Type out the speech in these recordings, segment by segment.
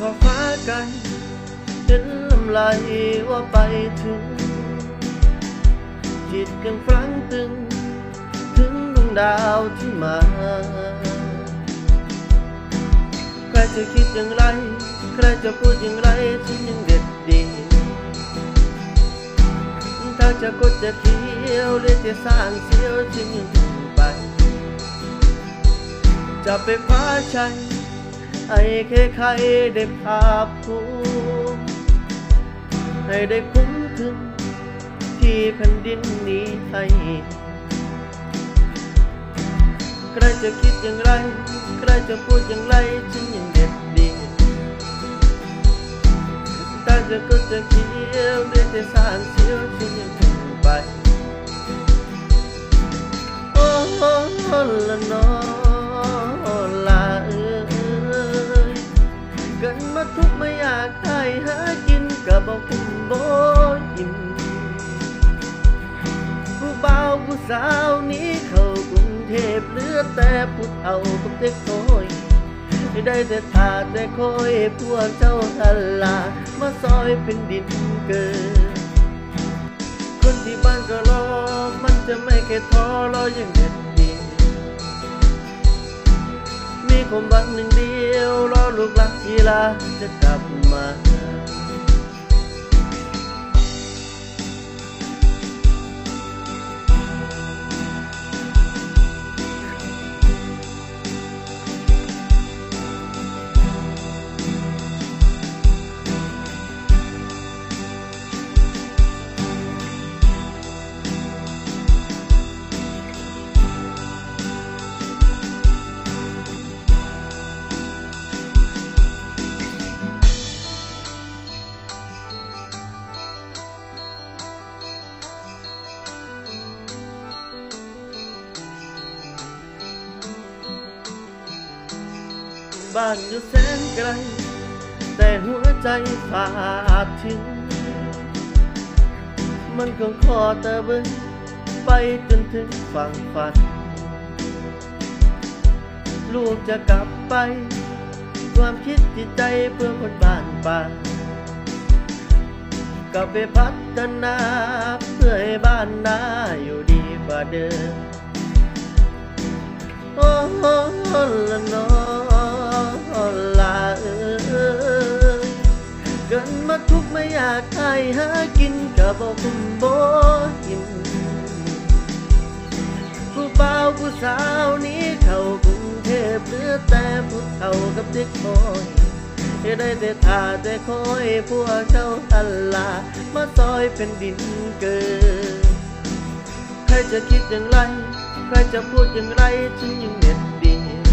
ขอบฟ้าไกลเห็นลำไหลว่าไปถึง จิตยังฟรังตึง ถึงดวงดาวที่มา ใครจะคิดอย่างไร ใครจะพูดอย่างไรฉันยังเด็ดเดียวถ้าจะกดจะเคี้ยวหรือจะสร้างเสียวฉันยังถึงไป จะไปคว้าชัย ไอ้แค่ใครได้ภาพภูมิให้ได้คุ้มถึงที่แผ่นดินนี้ให้ใครจะคิดอย่างไรใครจะพูดอย่างไรฉันยังเด็ดเดียวถ้าจะก็จะเคี้ยวหรือจะสางเสียวฉันยังถึงไปโอ้โหละนอล ไม่อยากให้หากินก็บอกคุ้มบ่อิ่มผู้บ่าวผู้สาวนี้เข้ากรุงเทพเหลือแต่ผู้เฒ่ากับเด็กน้อยได้แต่ทาแต่คอยพวกเจ้าหันลามาซอยเป็นดินเกิดคนที่บ้านก็รอมันจะไม่แค่ท้อรออย่างเด็ด ความหวังหนึ่งเดียวรอลูกหลักทีลาจะกลับมา บ้านอยู่แสนไกล แต่หัวใจฝากถึง มันคงขอต่เบิ่งไปจนถึงฝั่งฝัน ลูกจะกลับไป ความคิดจิตใจเพื่อคนบ้านป่ากลับไปพัฒนาเพื่อให้บ้านนาอยู่ดีกว่าเดิมโอ้โห้หากินก็บอกคุมบ่กินผู้บ่าวผู้สาวนี้เข้ากรุงเทพเหลือแต่ผู้เฒ่ากับเด็กน้อยจะได้แต่ทาแต่คอยพวกเจ้าทันลามาซอยเป็นดินเกิดใครจะคิดอย่างไรใครจะพูดอย่างไรฉันยังเด็ดเดียว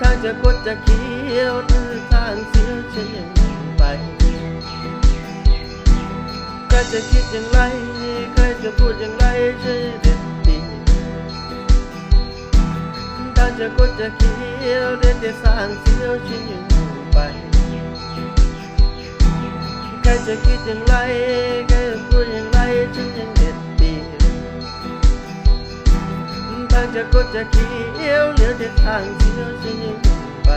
ถ้าจะกดจะเคี้ยวหรือทางเสียวฉันยังไป จะคิดอย่างไร ใครจะพูดอย่างไรฉันเด็ดเดียวถ้าจะกดจะเคี้ยวหรือจะสร้างเสียวฉันยังไป ใครจะคิดอย่างไร ใครจะพูดอย่างไรฉันยังเด็ดเดียวถ้าจะกดจะเคี้ยวเหลือแต่ทางเสียวฉันยังไป